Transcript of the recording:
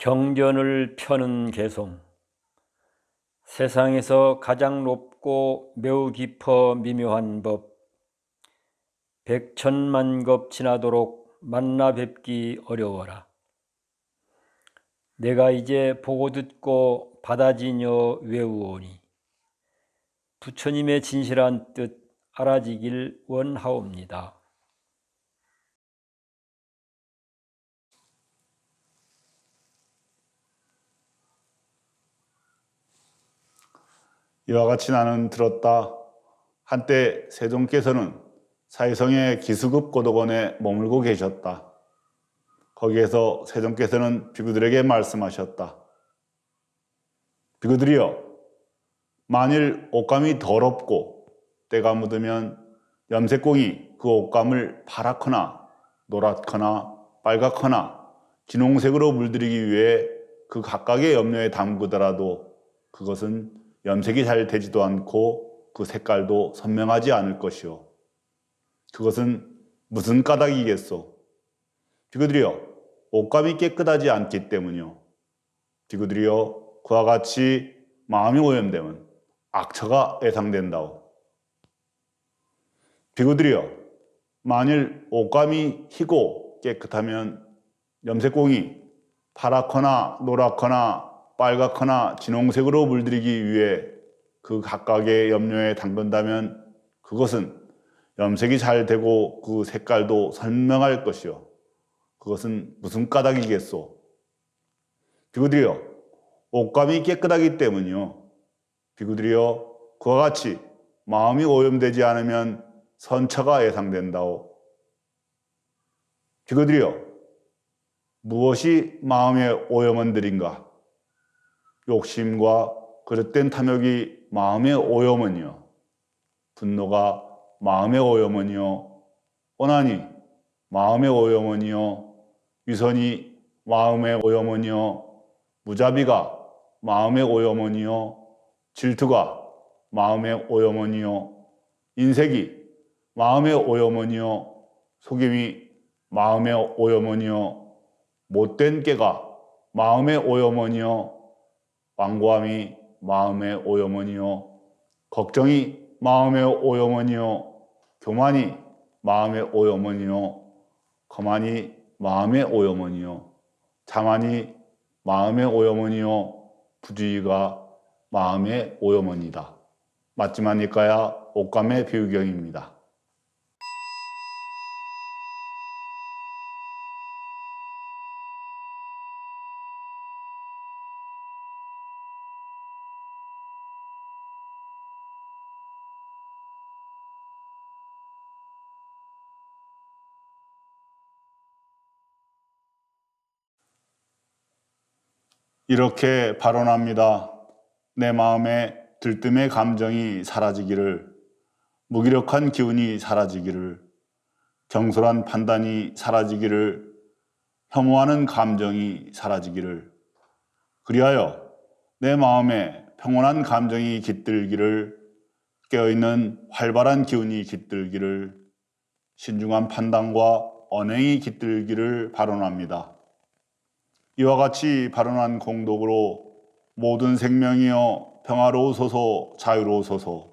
경전을 펴는 개송. 세상에서 가장 높고 매우 깊어 미묘한 법. 백천만 겁 지나도록 만나 뵙기 어려워라. 내가 이제 보고 듣고 받아지녀 외우오니 부처님의 진실한 뜻 알아지길 원하옵니다. 이와 같이 나는 들었다. 한때 세종께서는 사이성의 기수급 고도원에 머물고 계셨다. 거기에서 세종께서는 비구들에게 말씀하셨다. 비구들이여, 만일 옷감이 더럽고 때가 묻으면 염색공이 그 옷감을 파랗거나 노랗거나 빨갛거나 진홍색으로 물들이기 위해 그 각각의 염료에 담그더라도 그것은 염색이 잘 되지도 않고 그 색깔도 선명하지 않을 것이요. 그것은 무슨 까닭이겠소? 비구들이여, 옷감이 깨끗하지 않기 때문이요. 비구들이여, 그와 같이 마음이 오염되면 악처가 예상된다오. 비구들이여, 만일 옷감이 희고 깨끗하면 염색공이 파랗거나 노랗거나 빨갛거나 진홍색으로 물들이기 위해 그 각각의 염료에 담근다면 그것은 염색이 잘 되고 그 색깔도 선명할 것이요. 그것은 무슨 까닭이겠소? 비구들이여, 옷감이 깨끗하기 때문이요. 비구들이여, 그와 같이 마음이 오염되지 않으면 선처가 예상된다오. 비구들이여, 무엇이 마음의 오염원들인가? 욕심과 그릇된 탐욕이 마음의 오염원이요. 분노가 마음의 오염원이요. 원한이 마음의 오염원이요. 위선이 마음의 오염원이요. 무자비가 마음의 오염원이요. 질투가 마음의 오염원이요. 인색이 마음의 오염원이요. 속임이 마음의 오염원이요. 못된 깨가 마음의 오염원이요. 완고함이 마음의 오염원이요. 걱정이 마음의 오염원이요. 교만이 마음의 오염원이요. 거만이 마음의 오염원이요. 자만이 마음의 오염원이요. 부주의가 마음의 오염원이다. 맞지만 이까야 옷감의 비유경입니다. 이렇게 발언합니다. 내 마음에 들뜸의 감정이 사라지기를, 무기력한 기운이 사라지기를, 경솔한 판단이 사라지기를, 혐오하는 감정이 사라지기를, 그리하여 내 마음에 평온한 감정이 깃들기를, 깨어있는 활발한 기운이 깃들기를, 신중한 판단과 언행이 깃들기를 발언합니다. 이와 같이 발언한 공덕으로 모든 생명이여 평화로우소서 자유로우소서